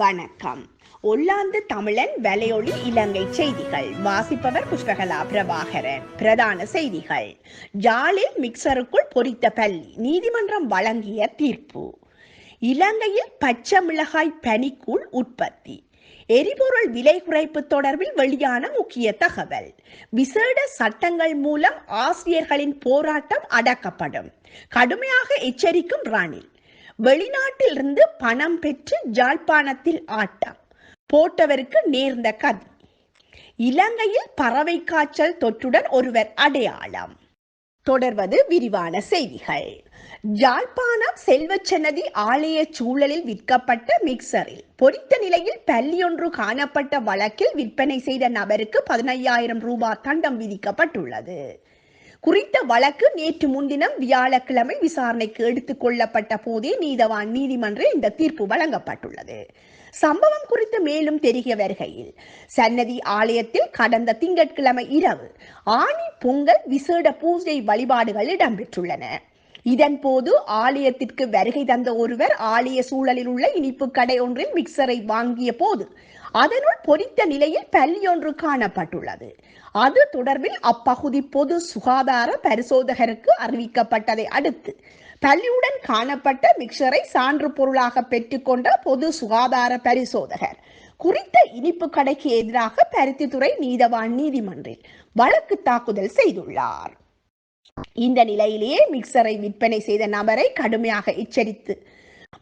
வணக்கம். ஒல்லாந்து தமிழன் வலையொலி இலங்கை செய்திகள். வாசிப்பவர் புஷ்பகலா பிரபாகரன். பிரதான செய்திகள். ஜாலில் மிக்சருக்குள் பொறித்த பள்ளி. நீதிமன்றம் வழங்கிய தீர்ப்பு. இலங்கையில் பச்சை மிளகாய் பனிக்கூழ் உற்பத்தி. எரிபொருள் விலை குறைப்பு தொடர்பில் வெளியான முக்கிய தகவல். விசேட சட்டங்கள் மூலம் ஆசிரியர்களின் போராட்டம் அடக்கப்படும். கடுமையாக எச்சரிக்கும் ராணில். வெளிநாட்டிலிருந்து பணம் பெற்று ஜாழ்ப்பாணத்தில் ஆட்டம் போட்டவருக்கு நேர்ந்த கதி. இலங்கையில் பறவை காய்ச்சல் தொற்றுடன் ஒருவர் அடையாளம். தொடர்வது விரிவான செய்திகள். ஜாழ்ப்பாணம் செல்வச்சன்னதி ஆலய சூழலில் விற்கப்பட்ட மிக்சரில் பொறித்த நிலையில் பல்லியொன்று காணப்பட்ட வழக்கில் விற்பனை செய்த நபருக்கு பதினையாயிரம் ரூபாய் தண்டம் விதிக்கப்பட்டுள்ளது. குறித்த வழக்கு நேற்று முன்தினம் வியாழக்கிழமை விசாரணைக்கு எடுத்துக் கொள்ளப்பட்ட போதே நீதவான் நீதிமன்றில் இந்த தீர்ப்பு வழங்கப்பட்டுள்ளது. சம்பவம் குறித்து மேலும் தெரிய வருகையில் சன்னதி ஆலயத்தில் கடந்த திங்கட்கிழமை இரவு ஆணி பொங்கல் விசேட பூஜை வழிபாடுகள் இடம்பெற்றுள்ளன. இதன் போது ஆலயத்திற்கு வருகை தந்த ஒருவர் ஆலய சூழலில் உள்ள இனிப்பு கடை ஒன்றில் மிக்சரை வாங்கிய போது அதனுள் பொரித்த நிலையில் பல்லியொன்று காணப்பட்டுள்ளது. அது தொடர்பில் அப்பகுதி பொது சுகாதார பரிசோதகருக்கு அறிவிக்கப்பட்டதை அடுத்து பள்ளியுடன் காணப்பட்ட மிக்சரை சான்று பொருளாக பெற்றுக்கொண்ட பொது சுகாதார பரிசோதகர் குறித்த இனிப்பு கடைக்கு எதிராக பருத்தித்துறை நீதவான் நீதிமன்றில் வழக்கு தாக்குதல் செய்துள்ளார். இந்த நிலையிலேயே மிக்சரை விற்பனை செய்த நபரை கடுமையாக எச்சரித்து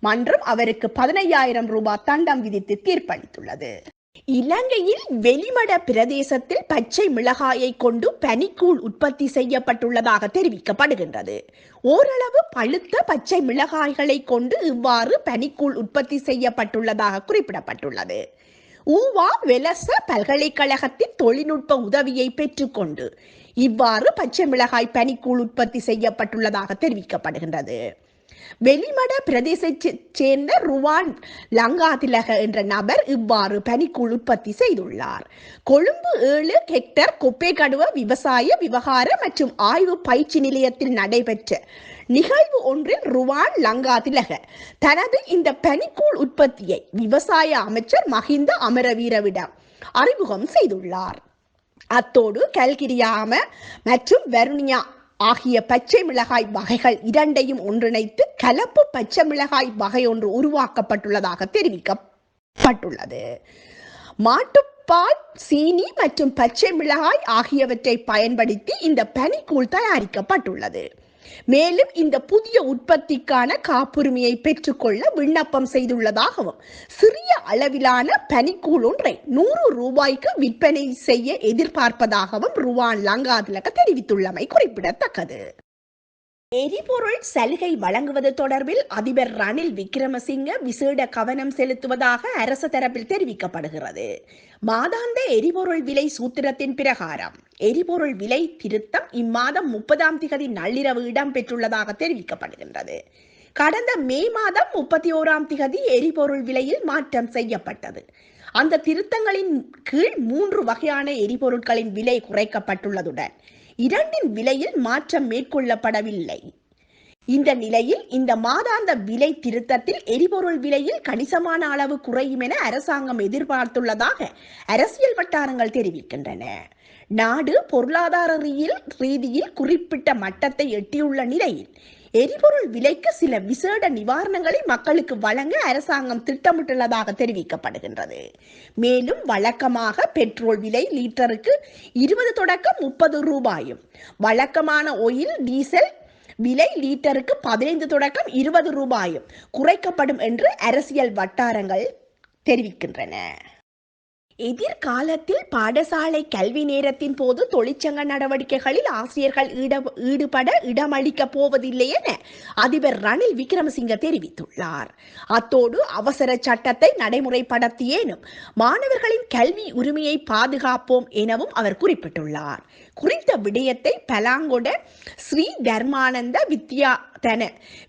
மன்றம் அவருக்கு பதினையாயிரம் ரூபாய் தண்டம் விதித்து தீர்ப்பளித்துள்ளது. இலங்கையில் வெளிமட பிரதேசத்தில் பச்சை மிளகாயை கொண்டு பனிக்கூழ் உற்பத்தி செய்யப்பட்டுள்ளதாக தெரிவிக்கப்படுகின்றது. ஓரளவு பழுத்த பச்சை மிளகாய்களை கொண்டு இவ்வாறு பனிக்கூழ் உற்பத்தி செய்யப்பட்டுள்ளதாக குறிப்பிடப்பட்டுள்ளது. ஊவா வெலச பல்கலைக்கழகத்தின் தொழில்நுட்ப உதவியை பெற்றுக்கொண்டு இவ்வாறு பச்சை மிளகாய் பனிக்கூழ் உற்பத்தி செய்யப்பட்டுள்ளதாக தெரிவிக்கப்படுகின்றது. வெளிமட பிரதேசத்தை சேர்ந்த ருவான் லங்காதிலக என்ற நபர் இவ்வாறு பனிக்கூழ் உற்பத்தி செய்துள்ளார். கொழும்பு ஏழு ஹெக்டர் கொப்பேகடுவ விவசாய விவகார மற்றும் ஆய்வு பயிற்சி நிலையத்தில் நடைபெற்ற நிகழ்வு ஒன்றில் ருவான் லங்காதிலக தனது இந்த பனிக்கூழ் உற்பத்தியை விவசாய அமைச்சர் மஹிந்த அமரவீரவிடம் அறிமுகம் செய்துள்ளார். அத்தோடு கல்கிரியாம மற்றும் வெருனியா ஆகிய பச்சை மிளகாய் வகைகள் இரண்டையும் ஒன்றிணைத்து கலப்பு பச்சை மிளகாய் வகை ஒன்று உருவாக்கப்பட்டுள்ளதாக தெரிவிக்கப்பட்டுள்ளது. மாட்டுப்பால் சீனி மற்றும் பச்சை மிளகாய் ஆகியவற்றை பயன்படுத்தி இந்த பனிக்கூழ் தயாரிக்கப்பட்டுள்ளது. மேலும் இந்த புதிய உற்பத்திக்கான காப்புரிமையை பெற்றுக்கொள்ள விண்ணப்பம் செய்துள்ளதாகவும் சிறிய அளவிலான பனிக்கூழ் ஒன்றை நூறு ரூபாய்க்கு விற்பனை செய்ய எதிர்பார்ப்பதாகவும் ருவான் லங்காதிலக தெரிவித்துள்ளமை குறிப்பிடத்தக்கது. எரிபொருள் சலுகை வழங்குவது தொடர்பில் அதிபர் ரணில் விக்ரமசிங்க விசேட கவனம் செலுத்துவதாக அரசு தரப்பில் தெரிவிக்கப்படுகிறது. மாதாந்த எரிபொருள் விலை சூத்திரத்தின் பிரகாரம் எரிபொருள் விலை திருத்தம் இம்மாதம் முப்பதாம் திகதி நள்ளிரவு இடம்பெற்றுள்ளதாக தெரிவிக்கப்படுகின்றது. கடந்த மே மாதம் முப்பத்தி ஓராம் திகதி எரிபொருள் விலையில் மாற்றம் செய்யப்பட்டது. அந்த திருத்தங்களின் கீழ் மூன்று வகையான எரிபொருட்களின் விலை குறைக்கப்பட்டுள்ளதுடன் இரண்டின் விலையில் மாற்றம் மேற்கொள்ளப்படவில்லை. இந்த நிலையில் இந்த மாதாந்த விலை திருத்தத்தில் எரிபொருள் விலையில் கணிசமான அளவு குறையும் என அரசாங்கம் எதிர்பார்த்துள்ளதாக அரசியல் வட்டாரங்கள் தெரிவிக்கின்றன. நாடு பொருளாதார ரீதியில் குறிப்பிட்ட மட்டத்தை எட்டியுள்ள நிலையில் எரிபொருள் விலைக்கு சில விசேட நிவாரணங்களை மக்களுக்கு வழங்க அரசாங்கம் திட்டமிட்டுள்ளதாக தெரிவிக்கப்படுகின்றது. மேலும் வழக்கமாக பெட்ரோல் விலை லீட்டருக்கு இருபது தொடக்கம் முப்பது ரூபாயும் வழக்கமான ஒயில் டீசல் விலை லீட்டருக்கு பதினைந்து தொடக்கம் இருபது ரூபாயும் குறைக்கப்படும் என்று அரசியல் வட்டாரங்கள் தெரிவிக்கின்றன. எதிர்காலத்தில் பாடசாலை கல்வி நேரத்தின் போது தொழிற்சங்க நடவடிக்கைகளில் ஆசிரியர்கள் ஈடுபட இடமளிக்க போவதில்லை என அதிபர் ரணில் விக்ரமசிங்க தெரிவித்துள்ளார். அத்தோடு அவசர சட்டத்தை நடைமுறைப்படுத்தியேனும் மாணவர்களின் கல்வி உரிமையை பாதுகாப்போம் எனவும் அவர் குறிப்பிட்டுள்ளார். குறித்த விடயத்தை பலாங்கொட ஸ்ரீ தர்மானந்த வித்யா தன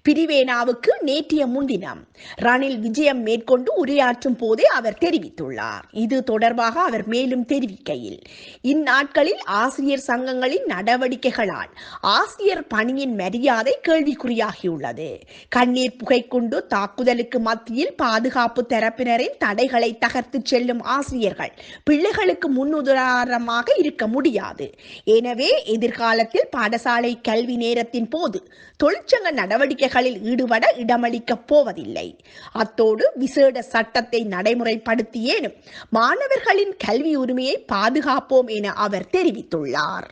பிரிவேனாவுக்கு நேற்றைய முன்தினம் ரணில் விஜயம் மேற்கொண்டு உரையாற்றும் போதே அவர் தெரிவித்துள்ளார். இது தொடர்பாக அவர் மேலும் தெரிவிக்கையில் இந்நாட்களில் ஆசிரியர் சங்கங்களின் நடவடிக்கைகளால் ஆசிரியர் பணியின் மரியாதை கேள்விக்குறியாகியுள்ளது. கண்ணீர் புகை கொண்டு தாக்குதலுக்கு மத்தியில் பாதுகாப்பு தரப்பினரின் தடைகளை தகர்த்து செல்லும் ஆசிரியர்கள் பிள்ளைகளுக்கு முன்னுதாரணமாக இருக்க முடியாது. எனவே எதிர்காலத்தில் பாடசாலை கல்வி நேரத்தின் போது தொழிற்சங்க நடவடிக்கைகளில் ஈடுபட இடமளிக்கப் போவதில்லை. அத்தோடு விசேட சட்டத்தை நடைமுறைப்படுத்தியேனும் மாணவர்களின் கல்வி உரிமையை பாதுகாப்போம் என அவர் தெரிவித்துள்ளார்.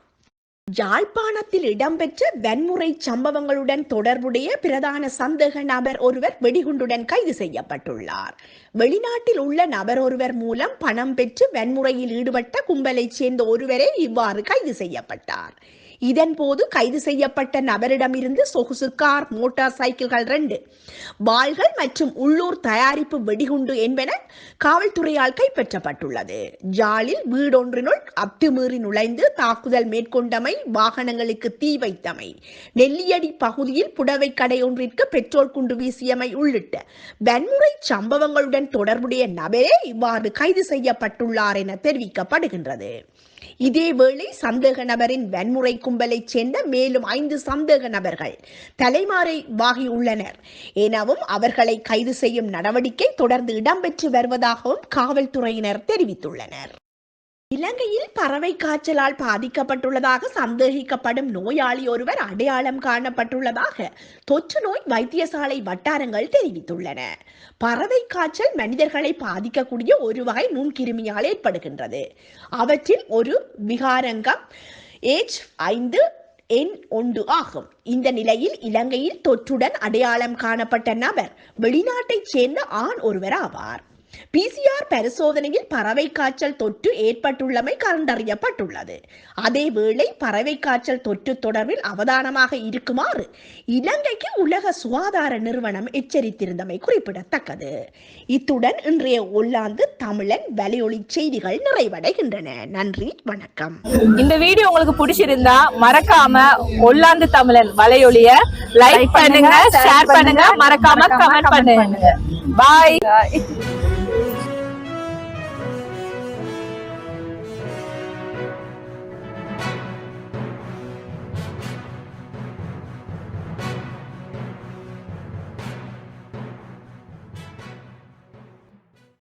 யாழ்ப்பாணத்தில் இடம்பெற்ற வன்முறை சம்பவங்களுடன் தொடர்புடைய பிரதான சந்தேக நபர் ஒருவர் வெடிகுண்டுடன் கைது செய்யப்பட்டுள்ளார். வெளிநாட்டில் உள்ள நபர் ஒருவர் மூலம் பணம் பெற்று வன்முறையில் ஈடுபட்ட கும்பலைச் சேர்ந்த ஒருவரே இவ்வாறு கைது செய்யப்பட்டார். இதன்போது கைது செய்யப்பட்ட நபரிடமிருந்து சொகுசு கார் மோட்டார் சைக்கிள்கள் ரெண்டு வாள்கள் மற்றும் உள்ளூர் தயாரிப்பு வெடிகுண்டு என்பன காவல்துறையால் கைப்பற்றப்பட்டுள்ளது. ஜாலில் வீடொன்றினுள் அத்துமீறி நுழைந்து தாக்குதல் மேற்கொண்டமை வாகனங்களுக்கு தீ வைத்தமை நெல்லியடி பகுதியில் புடவை கடை ஒன்றிற்கு பெட்ரோல் குண்டு வீசியமை உள்ளிட்ட வன்முறை சம்பவங்களுடன் தொடர்புடைய நபரே இவ்வாறு கைது செய்யப்பட்டுள்ளார் என தெரிவிக்கப்படுகின்றது. இதேவேளை சந்தேக நபரின் வன்முறை கும்பலைச் சேர்ந்த மேலும் ஐந்து சந்தேக நபர்கள் தலைமாறைவாகியுள்ளனர் எனவும் அவர்களை கைது செய்யும் நடவடிக்கை தொடர்ந்து இடம்பெற்று வருவதாகவும் காவல்துறையினர் தெரிவித்துள்ளனர். இலங்கையில் பறவை காய்ச்சலால் பாதிக்கப்பட்டுள்ளதாக சந்தேகிக்கப்படும் நோயாளி ஒருவர் அடையாளம் காணப்பட்டுள்ளதாக தொற்று நோய் வைத்தியசாலை வட்டாரங்கள் தெரிவித்துள்ளன. பறவை காய்ச்சல் மனிதர்களை பாதிக்கக்கூடிய ஒரு வகை நுண்கிருமியால் ஏற்படுகின்றது. அவற்றில் ஒரு விகாரங்கம் ஏஜ் ஐந்து எண் ஒன்று ஆகும். இந்த நிலையில் இலங்கையில் தொற்றுடன் அடையாளம் காணப்பட்ட நபர் வெளிநாட்டைச் சேர்ந்த ஆண் ஒருவர் ஆவார். பிசிஆர் பரிசோதனையில் பறவை காய்ச்சல் தொற்று ஏற்பட்டுள்ளமை கண்டறியப்பட்டுள்ளது. அதேவேளை பறவை காய்ச்சல் தொற்று தொடர்பில் அவதானமாக இருக்குமாறு இலங்கைக்கு உலக சுகாதார நிறுவனம் எச்சரித்திருந்தமை குறிப்பிடத்தக்கது. இத்துடன் இன்றைய ஒல்லாந்து தமிழன் வலையொலி செய்திகள் நிறைவடைகின்றன. நன்றி வணக்கம். இந்த வீடியோ உங்களுக்கு பிடிச்சிருந்தா மறக்காம ஒல்லாந்து தமிழன் வலையொலிய லைக் பண்ணுங்க ஷேர் பண்ணுங்க மறக்காம கமெண்ட் பண்ணுங்க. பாய்